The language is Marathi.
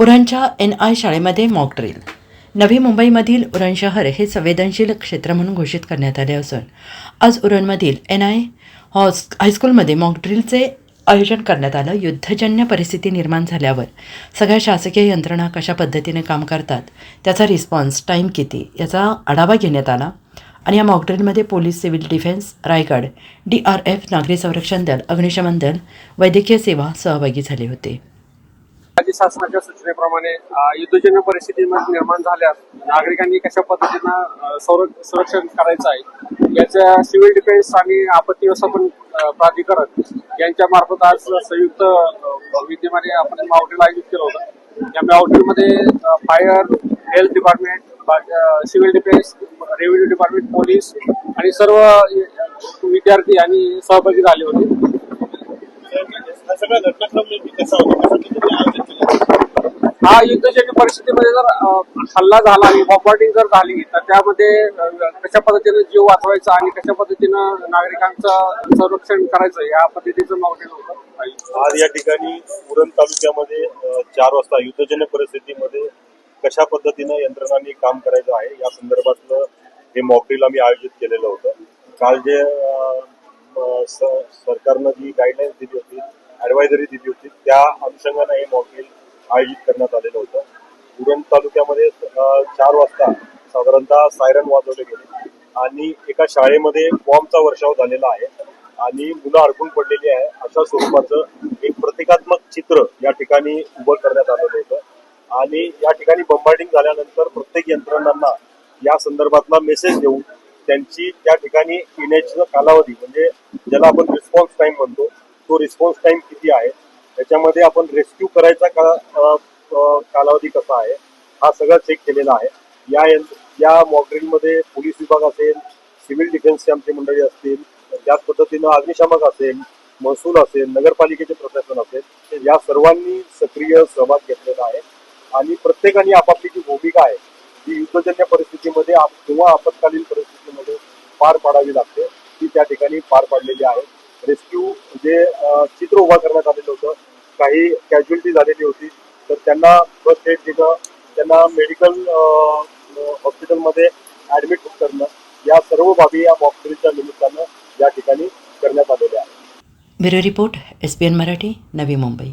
उरणच्या एन आय शाळेमध्ये मॉक ड्रिल नवी मुंबईमधील उरण शहर हे संवेदनशील क्षेत्र म्हणून घोषित करण्यात आले असून आज उरणमधील एन आय हॉस हायस्कूलमध्ये मॉक ड्रिलचे आयोजन करण्यात आलं. युद्धजन्य परिस्थिती निर्माण झाल्यावर सगळ्या शासकीय यंत्रणा कशा पद्धतीने काम करतात त्याचा रिस्पॉन्स टाईम किती याचा आढावा घेण्यात आला. आणि या मॉकड्रिलमध्ये police civil defence Raigad D R F नागरी संरक्षण दल अग्निशमन दल वैद्यकीय सेवा सहभागी झाले होते. राज्य शासनाच्या सूचनेप्रमाणे युद्धजन्य परिस्थिती निर्माण झाल्यास नागरिकांनी कशा पद्धतीनं संरक्षण करायचं आहे याच्या सिव्हिल डिफेन्स आणि आपत्ती व्यवस्थापन प्राधिकरण यांच्या मार्फत आज संयुक्त विद्यमाने आपण माउटेल आयोजित केलं होतं. या माउंटेनमध्ये fire health department civil defence revenue department police आणि सर्व विद्यार्थी आणि सहभागी झाले होते हा सगळा घटनाक्रम नेमकी कसा होता कसा तुम्ही आयोजन केलं हा युद्धजन्य परिस्थितीमध्ये जर हल्ला झाला आणि बॉम्बार्डिंग जर झाली तर त्यामध्ये कशा पद्धतीनं जीव वाचवायचा आणि कशा पद्धतीनं नागरिकांचं संरक्षण करायचं या पद्धतीचं मागणी होतं. आज या ठिकाणी उरण तालुक्यामध्ये चार वाजता युद्धजन्य परिस्थितीमध्ये कशा पद्धतीनं यंत्रणांनी काम करायचं आहे या संदर्भातलं हे मॉकड्रिल आम्ही आयोजित केलेलं होतं. काल जे स- सरकारनं जी गाईडलाईन्स दिली होती ॲडवायझरी दिली होती त्या अनुषंगानं हे मॉकड्रिल आयोजित करण्यात आलेलं होतं. उरण तालुक्यामध्ये चार वाजता साधारणतः सायरन वाजवले गेले आणि एका शाळेमध्ये बॉम्बचा वर्षाव झालेला आहे आणि मुलं अडकून पडलेली आहे. अशा स्वरूपाचं एक प्रतिकात्मक चित्र या ठिकाणी उभं करण्यात आलेलं होतं. आणि या ठिकाणी बंबार्डिंग झाल्यानंतर प्रत्येक यंत्रणांना या संदर्भातला मेसेज देऊन त्यांची त्या ठिकाणी येण्याचा कालावधी म्हणजे ज्याला आपण रिस्पॉन्स टाइम म्हणतो तो रिस्पॉन्स टाइम किती आहे त्याच्यामध्ये आपण रेस्क्यू करायचा का कालावधी कसा आहे हा सगळा चेक केलेला आहे. या या मॉकड्रिलमध्ये पोलीस विभाग असेल सिव्हिल डिफेन्सची आमची मंडळी असतील त्याच पद्धतीनं अग्निशामक असेल महसूल असेल नगरपालिकेचे प्रशासन असेल या सर्वांनी सक्रिय सहभाग घेतलेला आहे. आणि प्रत्येकाने आपापली जी भूमिका आहे ती युद्धजन्य परिस्थितीमध्ये आप- किंवा आपत्कालीन परिस्थितीमध्ये पार पाडावी लागते. ती त्या ठिकाणी पार पाडलेली आहे. रेस्क्यू जे म्हणजे, चित्र उभा करण्यात आलेलं होतं. काही कॅज्युअलिटी झालेली होती. तर त्यांना फर्स्ट एड देणं त्यांना मेडिकल हॉस्पिटलमध्ये ऍडमिट करणं या सर्व बाबी या मॉकड्रिलच्या निमित्तानं या ठिकाणी करण्यात आलेल्या आहेत. Bureau report S P N Marathi Navi Mumbai.